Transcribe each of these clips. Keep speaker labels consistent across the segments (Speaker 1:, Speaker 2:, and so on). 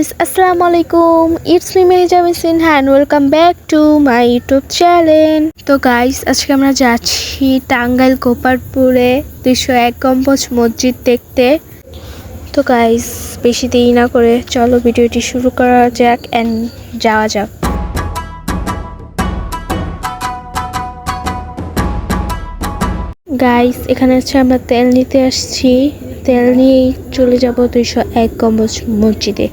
Speaker 1: Guys আসসালামু আলাইকুম it's me মেহজা মিসিন hand welcome back to my YouTube channel তো গাইস আজকে আমরা যাচ্ছি টাঙ্গাইল গোপালপুরে দুইশো এক গম্বুজ মসজিদ দেখতে। তো গাইস বেশি দেরি না করে চলো ভিডিওটি শুরু করা যাক অ্যান্ড যাওয়া যাক। গাইস এখানে হচ্ছে আমরা তেল নিতে আসছি। তেল নিয়েই চলে যাব দুইশো এক গম্বুজ মসজিদে।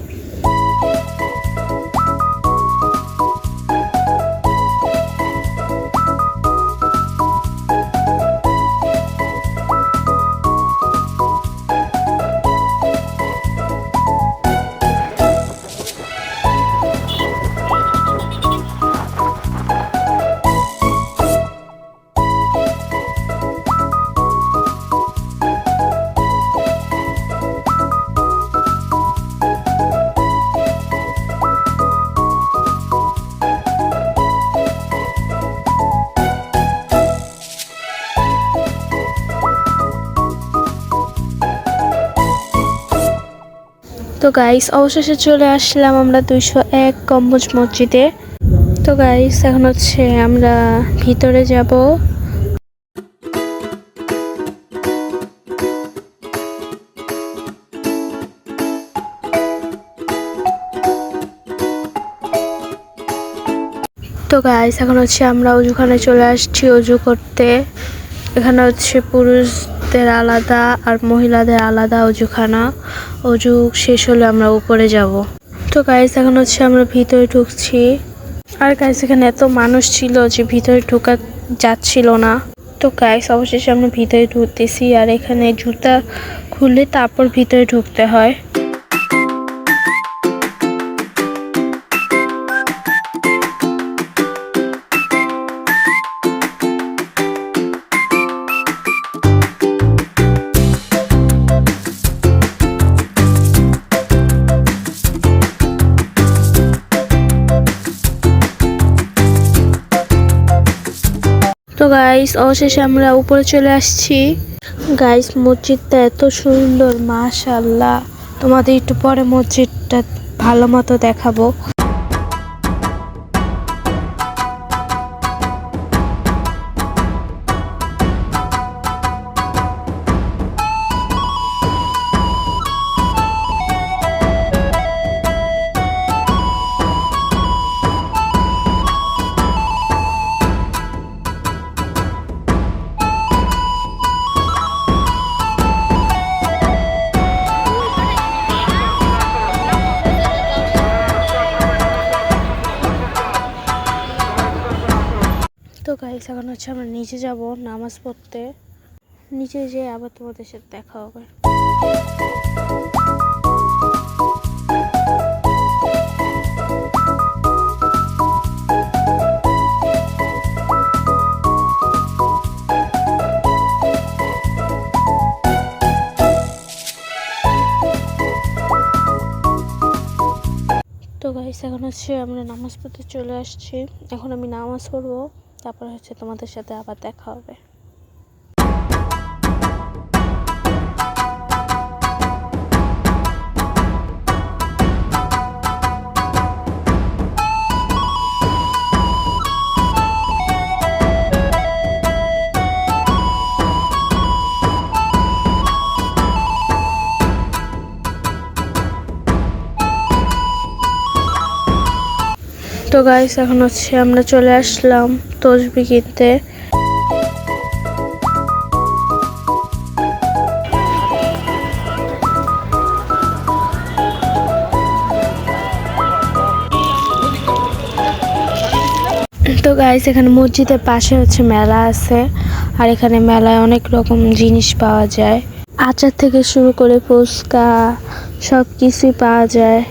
Speaker 1: তো গাইস অবশেষে চলে আসলাম আমরা দুইশো এক গম্বুজ মসজিদে। তো গাইস এখন হচ্ছে আমরা ভিতরে যাব। তো গাইস এখন হচ্ছে আমরা অজুখানে চলে আসছি অজু করতে। এখানে হচ্ছে পুরুষদের আলাদা আর মহিলাদের আলাদা অজুখানা। অজু শেষ হলে আমরা উপরে যাব। তো গাইস এখন হচ্ছে আমরা ভিতরে ঢুকছি। আর গাইস এখানে এত মানুষ ছিল যে ভিতরে ঢোকা যাচ্ছিল না। তো গাইস অবশেষে আমরা ভিতরে ঢুকতেছি আর এখানে জুতা খুলে তারপর ভিতরে ঢুকতে হয়। তো গাইস অবশেষে আমরা উপরে চলে আসছি। গাইস মসজিদটা এত সুন্দর মাশাল্লাহ তোমাদের একটু পরে মসজিদটা ভালো মতো দেখাবো। তো গাইস এখন হচ্ছে আমরা নিচে যাব নামাজ পড়তে। নিচে যেয়ে আবার তোমাদের সাথে দেখা হবে। তো গাইস এখন হচ্ছে আমরা নামাজ পড়তে চলে আসছি। এখন আমি নামাজ পড়ব। তারপর হচ্ছে তোমাদের সাথে আবার দেখা হবে। তো গাইস এখন হচ্ছে আমরা চলে আসলাম তসবি কিনতে। তো গাইস এখানে মসজিদের পাশে হচ্ছে মেলা আছে, আর এখানে মেলায় অনেক রকম জিনিস পাওয়া যায়। আচার থেকে শুরু করে ফুচকা সব কিছুই পাওয়া যায়।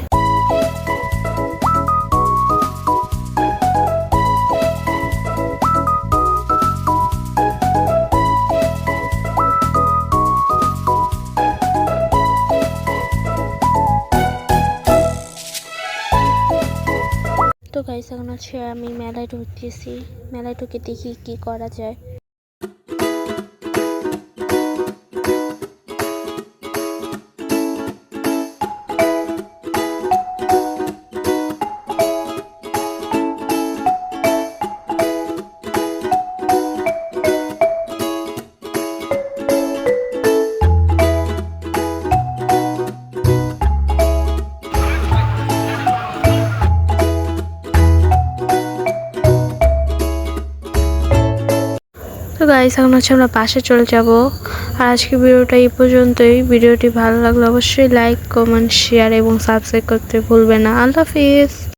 Speaker 1: গাইস এখন হচ্ছে আমি মেলায় ঢুকতেছি। মেলায় ঢুকে দেখি কি করা যায়। তো গাইস এখন হচ্ছে আমরা পাশে চলে যাব। আর আজকে ভিডিওটা এই পর্যন্তই। ভিডিওটি ভালো লাগলে অবশ্যই লাইক কমেন্ট শেয়ার এবং সাবস্ক্রাইব করতে ভুলবে না। আল্লাহ হাফিজ।